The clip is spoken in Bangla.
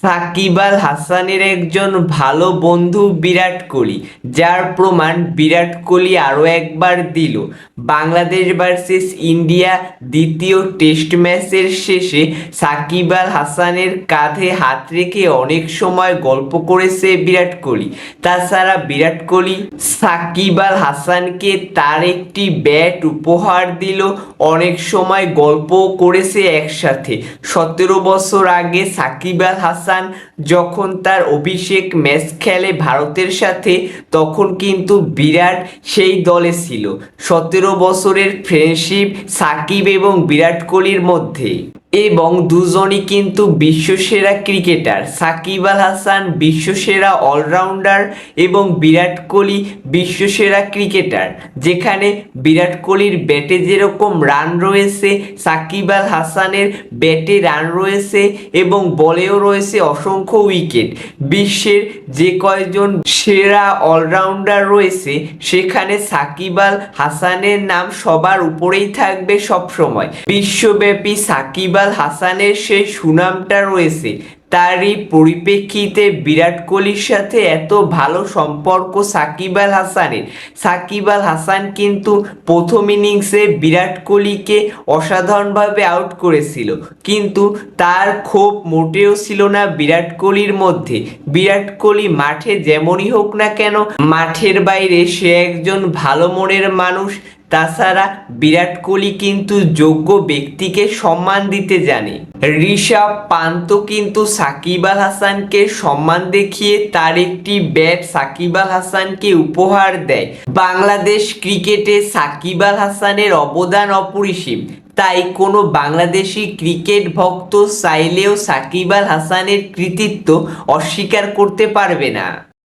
সাকিব আল হাসানের একজন ভালো বন্ধু বিরাট কোহলি, যার প্রমাণ বিরাট কোহলি আরও একবার দিল। বাংলাদেশ ভার্সেস ইন্ডিয়া দ্বিতীয় টেস্ট ম্যাচের শেষে সাকিব আল হাসানের কাঁধে হাত রেখে অনেক সময় গল্প করেছে বিরাট কোহলি। তাছাড়া বিরাট কোহলি সাকিব আল হাসানকে তার একটি ব্যাট উপহার দিল, অনেক সময় গল্পও করেছে একসাথে। সতেরো বছর আগে সাকিব আল হাসান যখন তার অভিষেক ম্যাচ খেলে ভারতের সাথে, তখন কিন্তু বিরাট সেই দলে ছিল। সতেরো বছরের ফ্রেন্ডশিপ সাকিব এবং বিরাট কোহলির মধ্যে। এবং দুজনই কিন্তু বিশ্বসেরা ক্রিকেটার। সাকিব আল হাসান বিশ্বসেরা অলরাউন্ডার এবং বিরাট কোহলি বিশ্বসেরা ক্রিকেটার। যেখানে বিরাট কোহলির ব্যাটে যেরকম রান রয়েছে, সাকিব আল হাসানের ব্যাটে রান রয়েছে এবং বলেও রয়েছে অসংখ্য উইকেট। বিশ্বের যে কয়জন সেরা অলরাউন্ডার রয়েছে, সেখানে সাকিব আল হাসানের নাম সবার উপরেই থাকবে সবসময়। বিশ্বব্যাপী সাকিব আল হাসানের সেই সুনামটা রয়েছে। তারই পরিপ্রেক্ষিতে বিরাট কোহলির সাথে এত ভালো সম্পর্ক সাকিব আল হাসানের। সাকিব আল হাসান কিন্তু প্রথম ইনিংসে বিরাট কোহলিকে অসাধারণভাবে আউট করেছিল। কিন্তু তার ক্ষোভ মোটেও ছিল না বিরাট কোহলির মধ্যে। বিরাট কোহলি মাঠে যেমনই হোক না কেন, মাঠের বাইরে সে একজন ভালো মনের মানুষ। তাছাড়া বিরাট কোহলি কিন্তু যোগ্য ব্যক্তিকে সম্মান দিতে জানে। ঋষভ পান্ত কিন্তু সাকিব আল হাসানকে সম্মান দেখিয়ে তার একটি ব্যাট সাকিব আল হাসানকে উপহার দেয়। বাংলাদেশ ক্রিকেটে সাকিব আল হাসানের অবদান অপরিসীম। তাই কোনো বাংলাদেশি ক্রিকেট ভক্ত চাইলেও সাকিব আল হাসানের কৃতিত্ব অস্বীকার করতে পারবে না।